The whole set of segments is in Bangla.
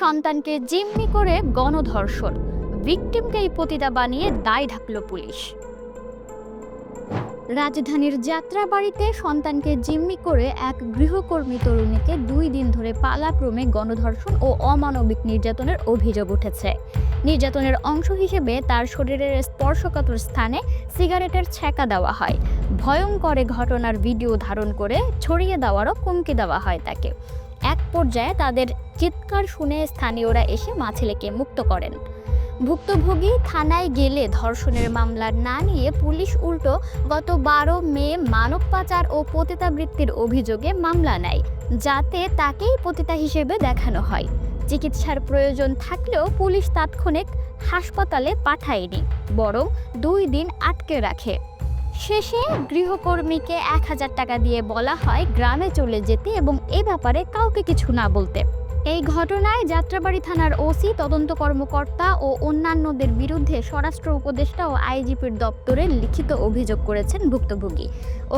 সন্তানকে জিম্মি করে গণধর্ষণ। ভিকটিমকেই পতিতা বানিয়ে দায় ঢাকল পুলিশ। রাজধানীর যাত্রাবাড়িতে সন্তানকে জিম্মি করে এক গৃহকর্মী তরুণীকে দুই দিন ধরে পালাক্রমে গণধর্ষণ ও অমানবিক নির্যাতনের অভিযোগ উঠেছে। নির্যাতনের অংশ হিসেবে তার শরীরের স্পর্শকাতর স্থানে সিগারেটের ছ্যাঁকা দেওয়া হয়। ভয়ঙ্করে ঘটনার ভিডিও ধারণ করে ছড়িয়ে দেওয়ারও হুমকি দেওয়া হয় তাকে। এক পর্যায়ে তাদের চিৎকার শুনে স্থানীয়রা এসে মা ছেলেকে মুক্ত করেন। ভুক্তভোগী থানায় গেলে ধর্ষণের মামলা না নিয়ে পুলিশ উল্টো গত বারো মে মানব পাচার ও পতিতাবৃত্তির অভিযোগে মামলা নেয়, যাতে তাকেই পতিতা হিসেবে দেখানো হয়। চিকিৎসার প্রয়োজন থাকলেও পুলিশ তাৎক্ষণিক হাসপাতালে পাঠায়নি, বরং দুই দিন আটকে রাখে। শেষে গৃহকর্মীকে এক হাজার টাকা দিয়ে বলা হয় গ্রামে চলে যেতে এবং এ ব্যাপারে কাউকে কিছু না বলতে। এই ঘটনায় যাত্রাবাড়ি থানার ওসি, তদন্ত কর্মকর্তা ও অন্যান্যদের বিরুদ্ধে স্বরাষ্ট্র উপদেষ্টা ও আইজিপির দপ্তরে লিখিত অভিযোগ করেছেন ভুক্তভোগী।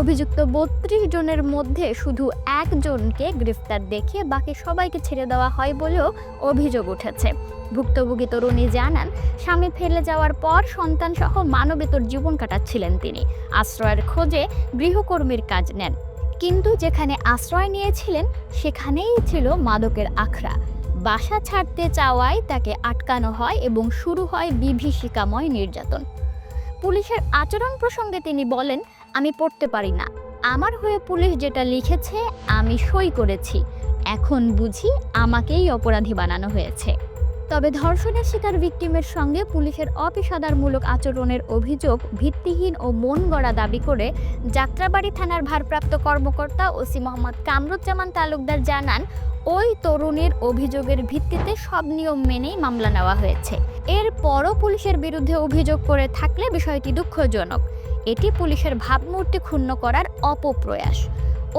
অভিযুক্ত বত্রিশ জনের মধ্যে শুধু একজনকে গ্রেফতার দেখিয়ে বাকি সবাইকে ছেড়ে দেওয়া হয় বলেও অভিযোগ উঠেছে। ভুক্তভোগী তরুণী জানান, স্বামী ফেলে যাওয়ার পর সন্তান সহ মানবেতর জীবন কাটাচ্ছিলেন তিনি। আশ্রয়ের খোঁজে গৃহকর্মীর কাজ নেন। কিন্তু যেখানে আশ্রয় নিয়েছিলেন, সেখানেই ছিল মাদকের আখড়া। বাসা ছাড়তে চাওয়ায় তাকে আটকানো হয় এবং শুরু হয় বিভীষিকাময় নির্যাতন। পুলিশের আচরণ প্রসঙ্গে তিনি বলেন, আমি পড়তে পারি না। আমার হয়ে পুলিশ যেটা লিখেছে, আমি সই করেছি। এখন বুঝি আমাকেই অপরাধী বানানো হয়েছে। তবে ধর্ষণের শিকার ভিকটিমের সঙ্গে পুলিশের অপেশাদারমূলক আচরণের অভিযোগ ভিত্তিহীন ও মন গড়া দাবি করে যাত্রাবাড়ি থানার ভারপ্রাপ্ত কর্মকর্তা ওসি মোহাম্মদ কামরুজ্জামান তালুকদার জানান, ওই তরুণীর অভিযোগের ভিত্তিতে সব নিয়ম মেনেই মামলা নেওয়া হয়েছে। এরপরও পুলিশের বিরুদ্ধে অভিযোগ করে থাকলে বিষয়টি দুঃখজনক। এটি পুলিশের ভাবমূর্তি ক্ষুণ্ণ করার অপপ্রয়াস।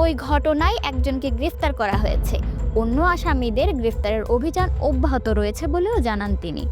ওই ঘটনায় একজনকে গ্রেফতার করা হয়েছে। অন্য আসামিদের গ্রেফতারের অভিযান অব্যাহত রয়েছে বলেও জানান তিনি।